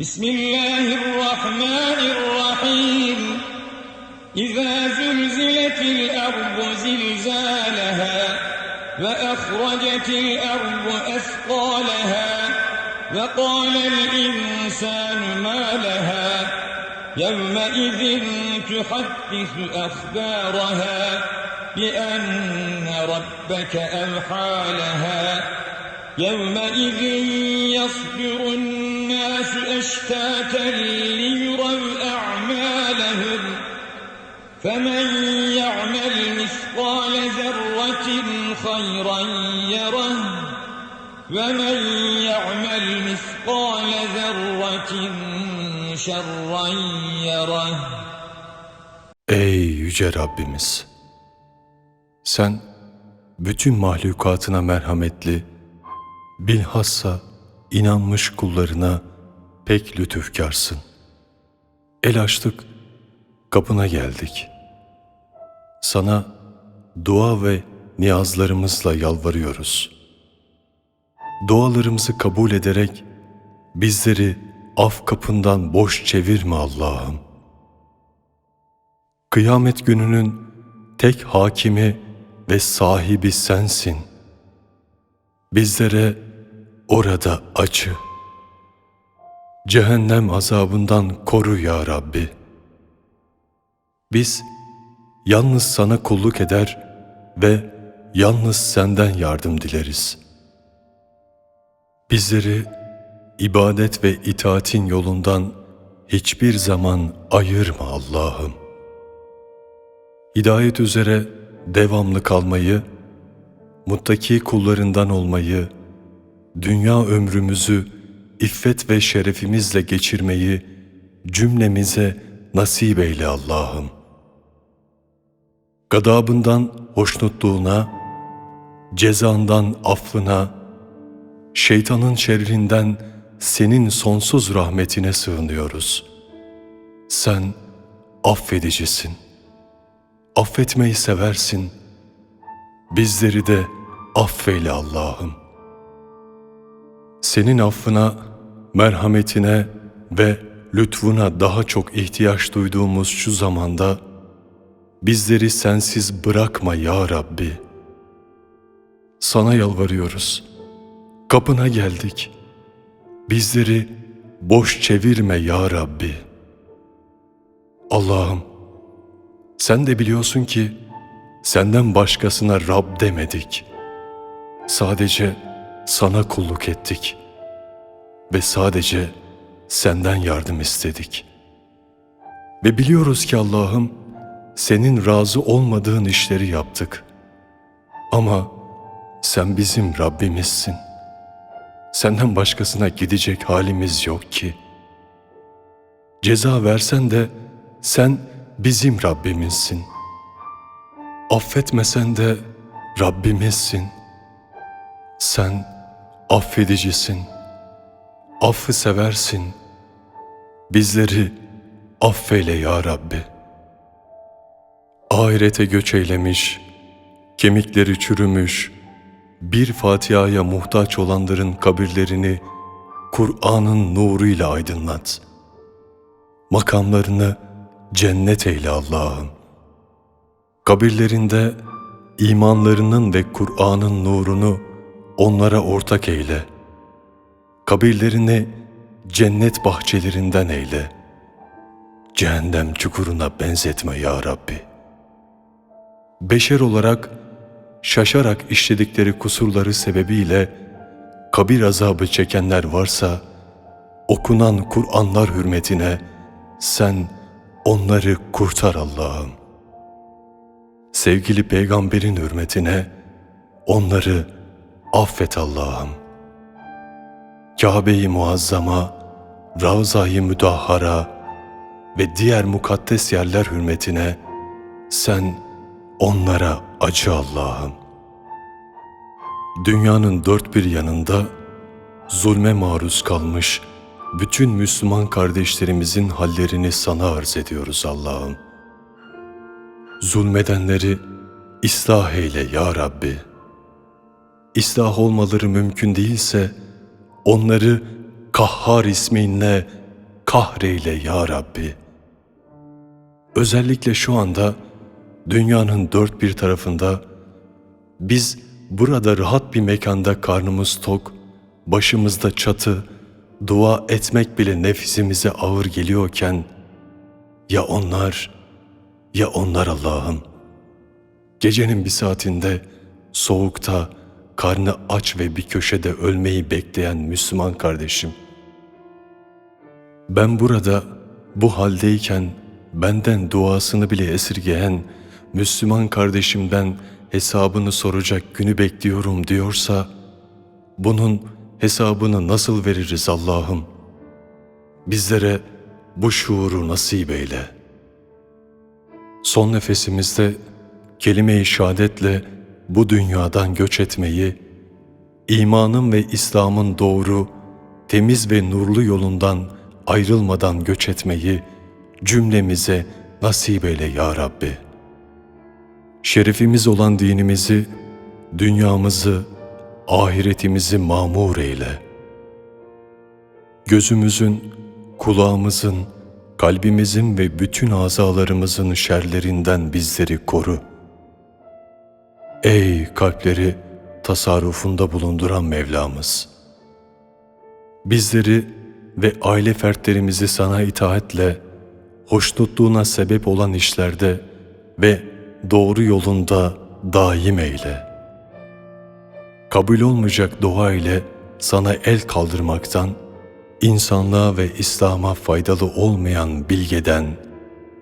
بسم الله الرحمن الرحيم. إذا زلزلت الأرض زلزالها وأخرجت الأرض أثقالها وقال الإنسان ما لها؟ يومئذ تحدث أخبارها بأن ربك أوحى لها. يومئذ يصدر الناس أشتاتا ليروا أعمالهم فمن يعمل مثقال ذرة خيرا يره ومن يعمل مثقال ذرة شرا يره Ey yüce Rabbimiz! Sen bütün mahlukatına merhametli, bilhassa inanmış kullarına pek lütufkarsın. El açtık, kapına geldik. Sana dua ve niyazlarımızla yalvarıyoruz. Dualarımızı kabul ederek bizleri af kapından boş çevirme Allah'ım. Kıyamet gününün tek hakimi ve sahibi sensin. Bizlere orada acı. Cehennem azabından koru ya Rabbi. Biz yalnız sana kulluk eder ve yalnız senden yardım dileriz. Bizleri ibadet ve itaatin yolundan hiçbir zaman ayırma Allah'ım hidayet üzere devamlı kalmayı, muttaki kullarından olmayı, dünya ömrümüzü iffet ve şerefimizle geçirmeyi cümlemize nasip eyle Allah'ım. Gadabından hoşnutluğuna, cezandan affına, şeytanın şerrinden senin sonsuz rahmetine sığınıyoruz. Sen affedicisin.'' affetmeyi seversin. Bizleri de affeyle Allah'ım. Senin affına, merhametine ve lütfuna daha çok ihtiyaç duyduğumuz şu zamanda bizleri sensiz bırakma ya Rabbi. Sana yalvarıyoruz. Kapına geldik. Bizleri boş çevirme ya Rabbi. Allah'ım sen de biliyorsun ki senden başkasına Rab demedik. Sadece sana kulluk ettik ve sadece senden yardım istedik. Ve biliyoruz ki Allah'ım senin razı olmadığın işleri yaptık. Ama sen bizim Rabbimizsin. Senden başkasına gidecek halimiz yok ki. Ceza versen de sen bizim Rabbimizsin. Affetmesen de Rabbimizsin. Sen affedicisin. Affı seversin. Bizleri affeyle ya Rabbi. Ahirete göç eylemiş, kemikleri çürümüş, bir Fatiha'ya muhtaç olanların kabirlerini Kur'an'ın nuruyla aydınlat. Makamlarını cennet eyle Allah'ım. Kabirlerinde imanlarının ve Kur'an'ın nurunu onlara ortak eyle. Kabirlerini cennet bahçelerinden eyle. Cehennem çukuruna benzetme ya Rabbi. Beşer olarak şaşarak işledikleri kusurları sebebiyle kabir azabı çekenler varsa, okunan Kur'anlar hürmetine sen onları kurtar Allah'ım. Sevgili peygamberin hürmetine onları affet Allah'ım. Kabe-i Muazzama, Ravza-i Müdahhara ve diğer mukaddes yerler hürmetine sen onlara acı Allah'ım. Dünyanın dört bir yanında zulme maruz kalmış bütün Müslüman kardeşlerimizin hallerini sana arz ediyoruz Allah'ım. Zulmedenleri ıslah eyle ya Rabbi. İslah olmaları mümkün değilse onları Kahhar isminle kahreyle ya Rabbi. Özellikle şu anda dünyanın dört bir tarafında biz burada rahat bir mekanda karnımız tok, başımızda çatı, dua etmek bile nefsimize ağır geliyorken ya onlar, ya onlar Allah'ım. Gecenin bir saatinde soğukta, karnı aç ve bir köşede ölmeyi bekleyen Müslüman kardeşim. Ben burada bu haldeyken benden duasını bile esirgeyen Müslüman kardeşimden hesabını soracak günü bekliyorum diyorsa bunun hesabını nasıl veririz Allah'ım? Bizlere bu şuuru nasip eyle. Son nefesimizde kelime-i şehadetle bu dünyadan göç etmeyi, imanın ve İslam'ın doğru, temiz ve nurlu yolundan ayrılmadan göç etmeyi cümlemize nasip eyle ya Rabbi. Şerefimiz olan dinimizi, dünyamızı, ahiretimizi mamur eyle. Gözümüzün, kulağımızın, kalbimizin ve bütün azalarımızın şerlerinden bizleri koru. Ey kalpleri tasarrufunda bulunduran Mevlamız! Bizleri ve aile fertlerimizi sana itaatle, hoşnutluğuna sebep olan işlerde ve doğru yolunda daim eyle. Kabul olmayacak dua ile sana el kaldırmaktan, insanlığa ve İslam'a faydalı olmayan bilgeden,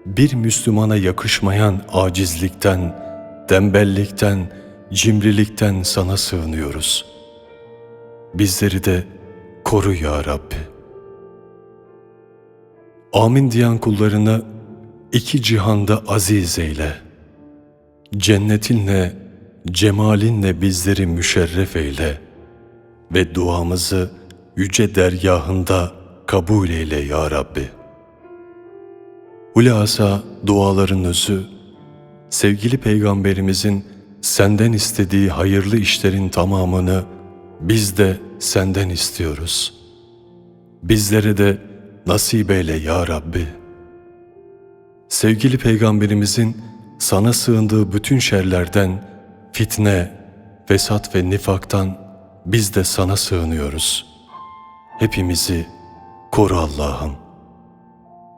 bir Müslümana yakışmayan acizlikten, tembellikten, cimrilikten sana sığınıyoruz. Bizleri de koru ya Rabbi. Amin diyen kullarını iki cihanda aziz eyle. Cennetinle, cemalinle bizleri müşerref eyle ve duamızı yüce dergahında kabul eyle ya Rabbi. Hulasa duaların özü, sevgili peygamberimizin senden istediği hayırlı işlerin tamamını biz de senden istiyoruz. Bizlere de nasip eyle ya Rabbi. Sevgili peygamberimizin sana sığındığı bütün şerlerden, fitne, fesat ve nifaktan biz de sana sığınıyoruz. Hepimizi koru Allah'ım.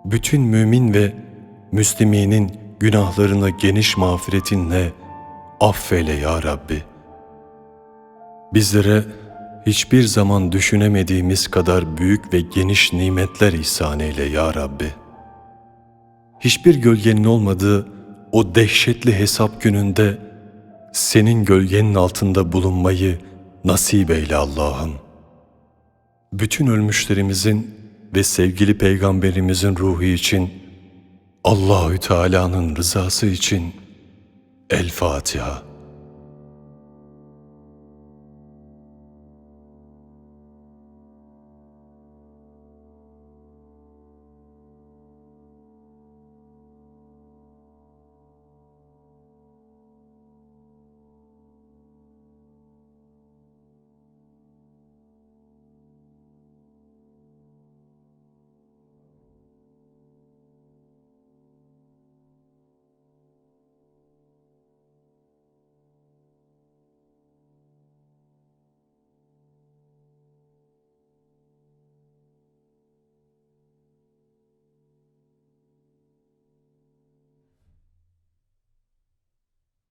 Bütün mümin ve Müslüminin günahlarını geniş mağfiretinle affeyle ya Rabbi. Bizlere hiçbir zaman düşünemediğimiz kadar büyük ve geniş nimetler ihsan eyle ya Rabbi. Hiçbir gölgenin olmadığı o dehşetli hesap gününde senin gölgenin altında bulunmayı nasip eyle Allah'ım. Bütün ölmüşlerimizin ve sevgili peygamberimizin ruhu için Allahü Teala'nın rızası için El Fatiha.